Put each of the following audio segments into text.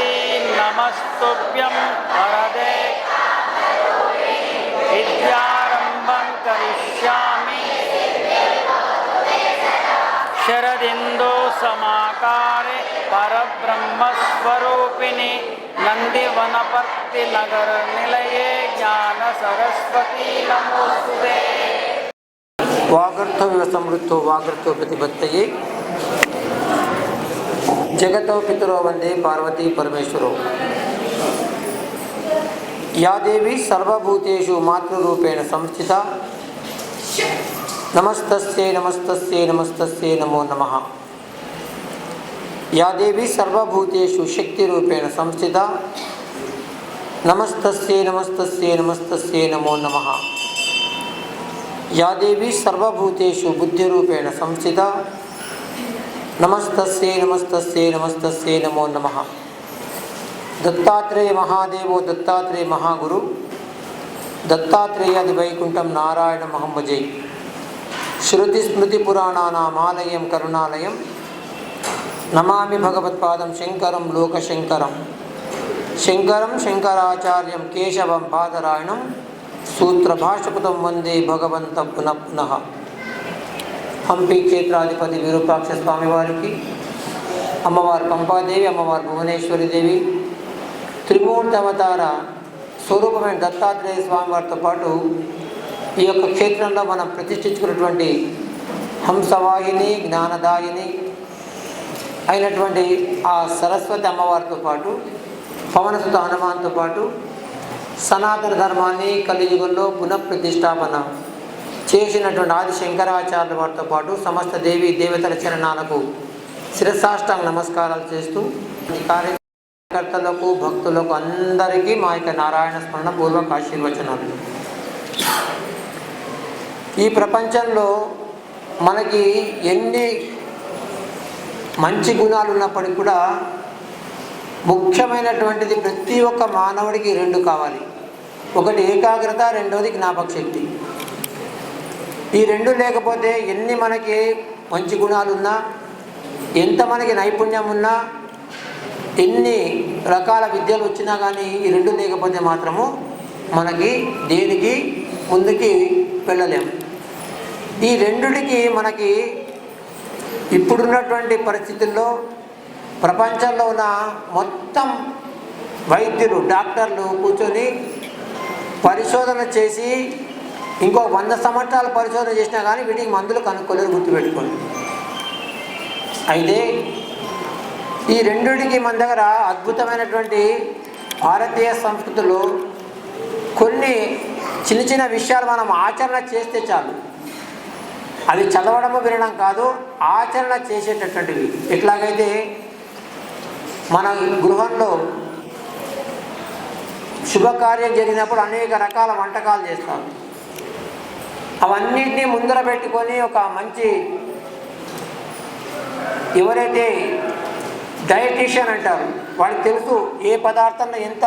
ीं नमस्तुभ्यं वरदे। विद्यारम्भं करिष्यामि। शरदिन्दोसमाकारे परब्रह्मस्वरूपिणि नन्दिवनपर्तिनगरनिलये ज्ञानसरस्वती नमोऽस्तु। ते वागर्थव्यसमृद्धो वागर्थो प्रतिपत्त जगत पितरो वंदे पार्वती परमेश्वर। या देवी सर्वभूतेषु मातृरूपेण संस्थिता। नमस्तस्ये नमस्तस्ये नमस्तस्ये नमो नमः। या देवी सर्वभूतेषु शक्तिरूपेण संस्थिता। नमस्तस्ये नमस्तस्ये नमस्तस्ये नमो नमः। या देवी सर्वभूतेषु बुद्धिरूपेण संस्थिता। నమస్తస్యే నమస్తస్యే నమస్తస్యే నమో నమ. దత్తాత్రేయ మహాదేవో దత్తాత్రేయ మహాగురు దత్తాత్రేయాది వైకుంఠం నారాయణ మహమ్మజై. శృతి స్మృతి పురాణానామాలయం కరుణాలయం. నమామి భగవత్పాదం శంకరం లోకశంకరం. శంకరం శంకరాచార్యం కేశవం పాదరాయణం. సూత్రభాషపుతం వందే భగవంత పునః పునః. హంపి క్షేత్రాధిపతి విరూపాక్ష స్వామి వారికి అమ్మవారు పంపాదేవి అమ్మవారు భువనేశ్వరి దేవి త్రిమూర్తి అవతార స్వరూపమైన దత్తాత్రేయ స్వామి వారితో పాటు ఈ యొక్క క్షేత్రంలో మనం ప్రతిష్ఠించుకున్నటువంటి హంసవాహిని జ్ఞానదాయిని అయినటువంటి ఆ సరస్వతి అమ్మవారితో పాటు పవనసుత హనుమాన్తో పాటు సనాతన ధర్మాన్ని కలియుగంలో పునఃప్రతిష్టాపన చేసినటువంటి ఆది శంకరాచార్యుల వారితో పాటు సమస్త దేవి దేవతల చరణాలకు శిరసాష్టాంగ నమస్కారాలు చేస్తూ ఈ కార్యకర్తలకు భక్తులకు అందరికీ మా యొక్క నారాయణ స్మరణ పూర్వక ఆశీర్వచనాలు. ఈ ప్రపంచంలో మనకి ఎన్ని మంచి గుణాలు ఉన్నప్పటికీ కూడా ముఖ్యమైనటువంటిది ప్రతి ఒక్క మానవుడికి రెండు కావాలి. ఒకటి ఏకాగ్రత రెండవది జ్ఞాపక శక్తి ఈ రెండు లేకపోతే ఎన్ని మనకి మంచి గుణాలు ఉన్నా ఎంత మనకి నైపుణ్యం ఉన్నా ఎన్ని రకాల విద్యలు వచ్చినా కానీ ఈ రెండు లేకపోతే మాత్రము మనకి దేనికి ముందుకి వెళ్ళలేం. ఈ రెండుకి మనకి ఇప్పుడున్నటువంటి పరిస్థితుల్లో ప్రపంచంలో ఉన్న మొత్తం వైద్యులు డాక్టర్లు కూర్చొని పరిశోధన చేసి ఇంకో వంద సంవత్సరాల పరిశోధన చేసినా కానీ వీటికి మందులు కనుక్కోలేదు గుర్తుపెట్టుకోండి. అయితే ఈ రెండుటికి మన దగ్గర అద్భుతమైనటువంటి భారతీయ సంస్కృతిలో కొన్ని చిన్న చిన్న విషయాలు మనం ఆచరణ చేస్తే చాలు. అవి చదవడము వినడం కాదు ఆచరణ చేసేటటువంటివి. ఎట్లాగైతే మన గృహంలో శుభకార్యం జరిగినప్పుడు అనేక రకాల వంటకాలు చేస్తాము అవన్నిటినీ ముందర పెట్టుకొని ఒక మంచి ఎవరైతే డయటీషియన్ అంటారు వాళ్ళకి తెలుసు ఏ పదార్థంలో ఎంత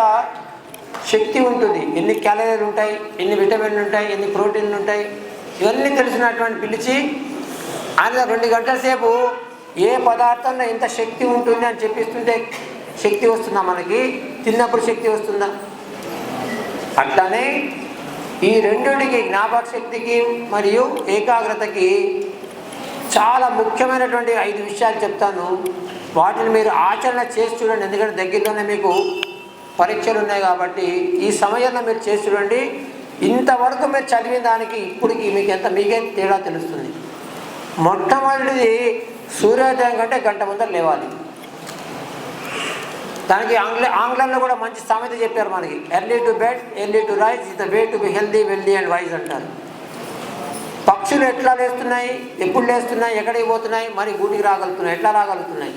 శక్తి ఉంటుంది ఎన్ని క్యాలరీలు ఉంటాయి ఎన్ని విటమిన్లు ఉంటాయి ఎన్ని ప్రోటీన్లు ఉంటాయి ఇవన్నీ తెలిసినటువంటి పిలిచి ఆయన రెండు గంటల సేపు ఏ పదార్థంలో ఎంత శక్తి ఉంటుంది అని చెప్పిస్తుంటే శక్తి వస్తుందా మనకి? తిన్నప్పుడు శక్తి వస్తుందా? అట్లానే ఈ రెండుకి జ్ఞాపక శక్తికి మరియు ఏకాగ్రతకి చాలా ముఖ్యమైనటువంటి ఐదు విషయాలు చెప్తాను. వాటిని మీరు ఆచరణ చేసి చూడండి. ఎందుకంటే దగ్గరలోనే మీకు పరీక్షలు ఉన్నాయి కాబట్టి ఈ సమయంలో మీరు చేసి చూడండి. ఇంతవరకు మీరు చదివిన దానికి ఇప్పటికి మీకు ఎంత మీకే తేడా తెలుస్తుంది. మొట్టమొదటిది సూర్యోదయం కంటే గంట ముందర లేవాలి. దానికి ఆంగ్ల ఆంగ్లంలో కూడా మంచి సామెత చెప్పారు మనకి. Early to bed early to rise is the way to be healthy wealthy and wise అంటారు. పక్షులు ఎట్లా లేస్తున్నాయి? ఎప్పుడు లేస్తున్నాయి? ఎక్కడికి పోతున్నాయి? మరి గూటికి రాగలుగుతున్నాయి. ఎట్లా రాగలుగుతున్నాయి?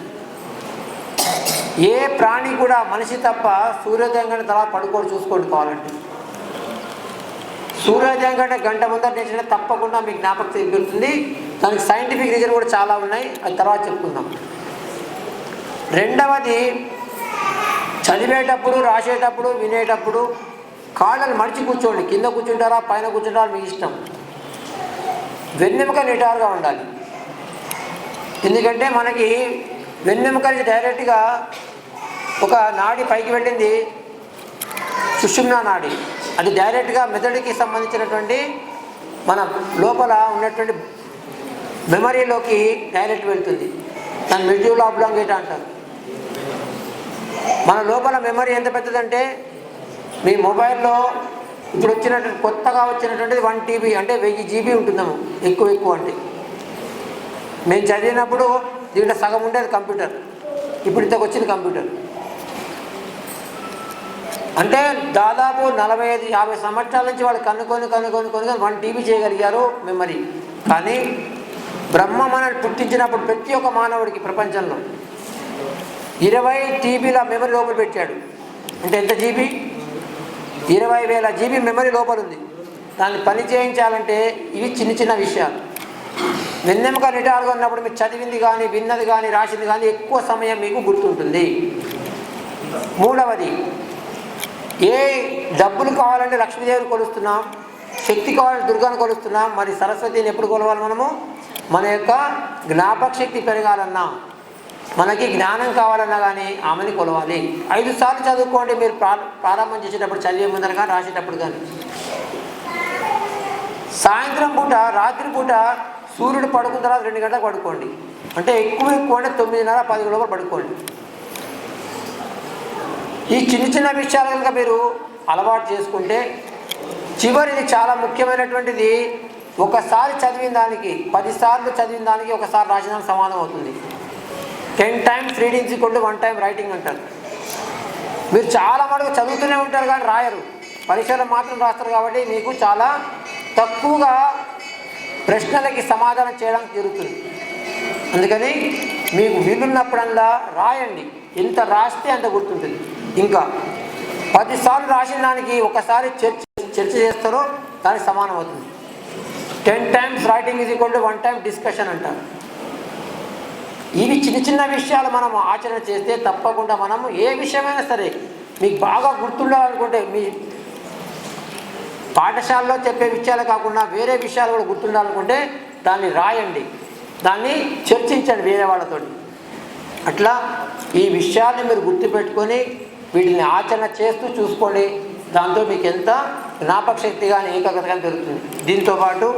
ఏ ప్రాణి కూడా మనిషి తప్ప సూర్యోదయం కంటే తర్వాత పడుకోడు చూసుకోండి కావాలంటే. సూర్యోదయం కంటే గంట ముందర నేర్చిన తప్పకుండా మీకు జ్ఞాపకం పెరుగుతుంది దానికి సైంటిఫిక్ రీజన్ కూడా చాలా ఉన్నాయి. అది తర్వాత చెప్పుకుందాం. రెండవది చదివేటప్పుడు రాసేటప్పుడు వినేటప్పుడు కాళ్ళని మడిచి కూర్చోండి. కింద కూర్చుంటారా పైన కూర్చుంటారా మీ ఇష్టం. వెన్నెముక నిటారుగా ఉండాలి. ఎందుకంటే మనకి వెన్నెముక నుంచి డైరెక్ట్గా ఒక నాడి పైకి వెళ్ళింది. సుషుమ్నా నాడి. అది డైరెక్ట్గా మెదడుకి సంబంధించినటువంటి మన లోపల ఉన్నటువంటి మెమరీలోకి డైరెక్ట్ వెళ్తుంది. దాన్ని మెడ్యూల్ ఆబ్లాంగేట్ అంటారు. మన లోపల మెమరీ ఎంత పెద్దదంటే మీ మొబైల్లో ఇప్పుడు వచ్చినటువంటి కొత్తగా వచ్చినటువంటిది వన్ టీబీ అంటే వెయ్యి జీబీ ఉంటుందాము ఎక్కువ ఎక్కువ అంటే. మేము చదివినప్పుడు దీంట్లో సగం ఉండేది కంప్యూటర్. ఇప్పుడు ఇంతకు వచ్చింది కంప్యూటర్. అంటే దాదాపు నలభై ఐదు యాభై సంవత్సరాల నుంచి వాళ్ళు కనుక్కొని కనుక్కొని కనుక్కొని వన్ టీవీ చేయగలిగారు మెమరీ కానీ బ్రహ్మ మనల్ని పుట్టించినప్పుడు ప్రతి ఒక్క మానవుడికి ప్రపంచంలో ఇరవై టీబీల మెమరీ లోపల పెట్టాడు. అంటే ఎంత జీబీ? ఇరవై వేల జీబీ మెమరీ లోపల ఉంది. దాన్ని పని చేయించాలంటే ఇవి చిన్న చిన్న విషయాలు. వెన్నెముక నిటారుగా ఉన్నప్పుడు మీరు చదివింది కానీ విన్నది కానీ రాసింది కానీ ఎక్కువ సమయం మీకు గుర్తుంటుంది. మూడవది ఏ డబ్బులు కావాలంటే లక్ష్మీదేవిని కొలుస్తున్నాం శక్తి కావాలంటే దుర్గాను కొలుస్తున్నాం మరి సరస్వతిని ఎప్పుడు కొలవాలి మనము? మన యొక్క జ్ఞాపక శక్తి పెరగాలన్నా. మనకి జ్ఞానం కావాలన్నా కానీ ఆమెని కొలవాలి. ఐదు సార్లు చదువుకోండి మీరు ప్రారంభం చేసేటప్పుడు చదివే ముందర కానీ రాసేటప్పుడు కానీ సాయంత్రం పూట రాత్రి పూట సూర్యుడు పడుకున్న తర్వాత రెండు గంటలకు పడుకోండి. అంటే ఎక్కువ ఎక్కువ అంటే తొమ్మిదిన్నర పది లోపల పడుకోండి. ఈ చిన్న చిన్న విషయాలు కనుక మీరు అలవాటు చేసుకుంటే చివరిది చాలా ముఖ్యమైనటువంటిది ఒకసారి చదివిన దానికి పదిసార్లు చదివిన దానికి ఒకసారి రాసిన దానికి సమానం అవుతుంది. Ten times readings equal one time writing అంటారు. మీరు చాలా మటుకు చదువుతూనే ఉంటారు కానీ రాయరు. పరీక్షలు మాత్రం రాస్తారు కాబట్టి మీకు చాలా తక్కువగా ప్రశ్నలకి సమాధానం చేయడానికి జరుగుతుంది. అందుకని మీకు వీలున్నప్పుడల్లా రాయండి. ఎంత రాస్తే అంత గుర్తుంటుంది. ఇంకా పదిసార్లు రాసిన దానికి ఒకసారి చర్చ చర్చ చేస్తారో దానికి సమానం అవుతుంది. టెన్ టైమ్స్ రైటింగ్ ఇది ఈక్వల్ వన్ టైం డిస్కషన్ అంటారు. ఇవి చిన్న చిన్న విషయాలు మనం ఆచరణ చేస్తే తప్పకుండా మనము ఏ విషయమైనా సరే మీకు బాగా గుర్తుండాలనుకుంటే మీ పాఠశాలలో చెప్పే విషయాలు కాకుండా వేరే విషయాలు కూడా గుర్తుండాలనుకుంటే దాన్ని రాయండి. దాన్ని చర్చించండి వేరే వాళ్ళతోటి అట్లా ఈ విషయాన్ని మీరు గుర్తుపెట్టుకొని వీటిని ఆచరణ చేస్తూ చూసుకోండి. దాంతో మీకు ఎంత జ్ఞాపక శక్తి కానీ ఏకాగ్రత కానీ పెరుగుతుంది. దీంతోపాటు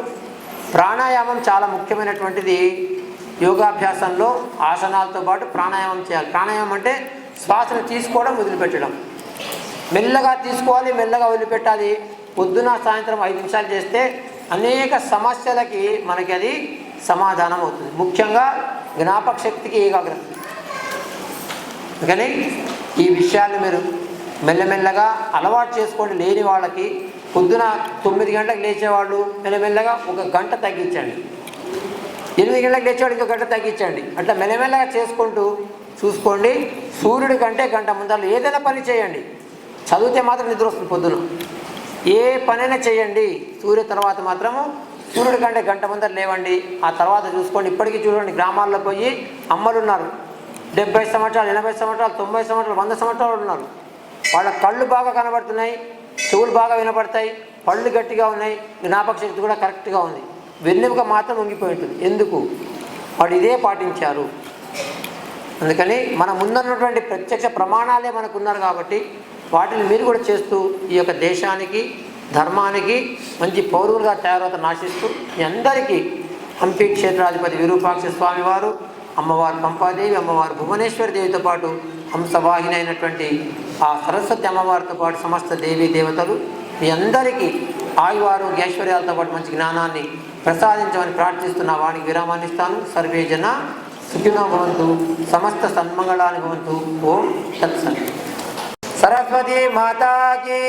ప్రాణాయామం చాలా ముఖ్యమైనటువంటిది. యోగాభ్యాసంలో ఆసనాలతో పాటు ప్రాణాయామం చేయాలి. ప్రాణాయామం అంటే శ్వాసను తీసుకోవడం వదిలిపెట్టడం. మెల్లగా తీసుకోవాలి మెల్లగా వదిలిపెట్టాలి. పొద్దున సాయంత్రం ఐదు నిమిషాలు చేస్తే అనేక సమస్యలకి మనకి అది సమాధానం అవుతుంది. ముఖ్యంగా జ్ఞాపక శక్తికి ఏకాగ్రత. అందుకని ఈ విషయాలు మీరు మెల్లమెల్లగా అలవాటు చేసుకోండి. లేని వాళ్ళకి పొద్దున తొమ్మిది గంటలకు లేచేవాళ్ళు మెల్లమెల్లగా ఒక గంట తగ్గించండి. ఎనిమిది గంటలకు తెచ్చాడు ఇంకో గంట తగ్గించండి. అట్లా మెల్లమెల్లగా చేసుకుంటూ చూసుకోండి. సూర్యుడి కంటే గంట ముందర ఏదైనా పని చేయండి. చదివితే మాత్రం నిద్ర వస్తుంది పొద్దున. ఏ పనైనా చేయండి. సూర్య తర్వాత మాత్రము సూర్యుడి కంటే గంట ముందర లేవండి. ఆ తర్వాత చూసుకోండి. ఇప్పటికీ చూడండి గ్రామాల్లో పోయి అమ్మలు ఉన్నారు. డెబ్బై సంవత్సరాలు ఎనభై సంవత్సరాలు తొంభై సంవత్సరాలు వంద సంవత్సరాలు ఉన్నారు. వాళ్ళ కళ్ళు బాగా కనబడుతున్నాయి. చెవులు బాగా వినపడతాయి. పళ్ళు గట్టిగా ఉన్నాయి. జ్ఞాపక శక్తి కూడా కరెక్ట్గా ఉంది. వెన్నెముక మాత్రం వంగిపోయి ఉంటుంది. ఎందుకు? వాడు ఇదే పాటించారు. అందుకని మన ముందున్నటువంటి ప్రత్యక్ష ప్రమాణాలే మనకు ఉన్నారు కాబట్టి వాటిని మీరు కూడా చేస్తూ ఈ యొక్క దేశానికి ధర్మానికి మంచి పౌరులుగా తయారవుతారని నాశిస్తూ మీ అందరికీ హంపి క్షేత్రాధిపతి విరూపాక్ష స్వామివారు అమ్మవారు పంపాదేవి అమ్మవారు భువనేశ్వరి దేవితో పాటు హంసవాహిని అయినటువంటి ఆ సరస్వతి అమ్మవారితో పాటు సమస్త దేవీ దేవతలు మీ అందరికీ ఆయువారు ఐశ్వర్యాలతో పాటు మంచి జ్ఞానాన్ని ప్రసాదించమని ప్రార్థిస్తున్న వానికి విరామాన్ని ఇస్తాను. సర్వే జన సుఖినో భవంతు సమస్త సన్మంగళాన్ని భవంతు. ఓం తత్సత్. సరస్వతి మాతాకి.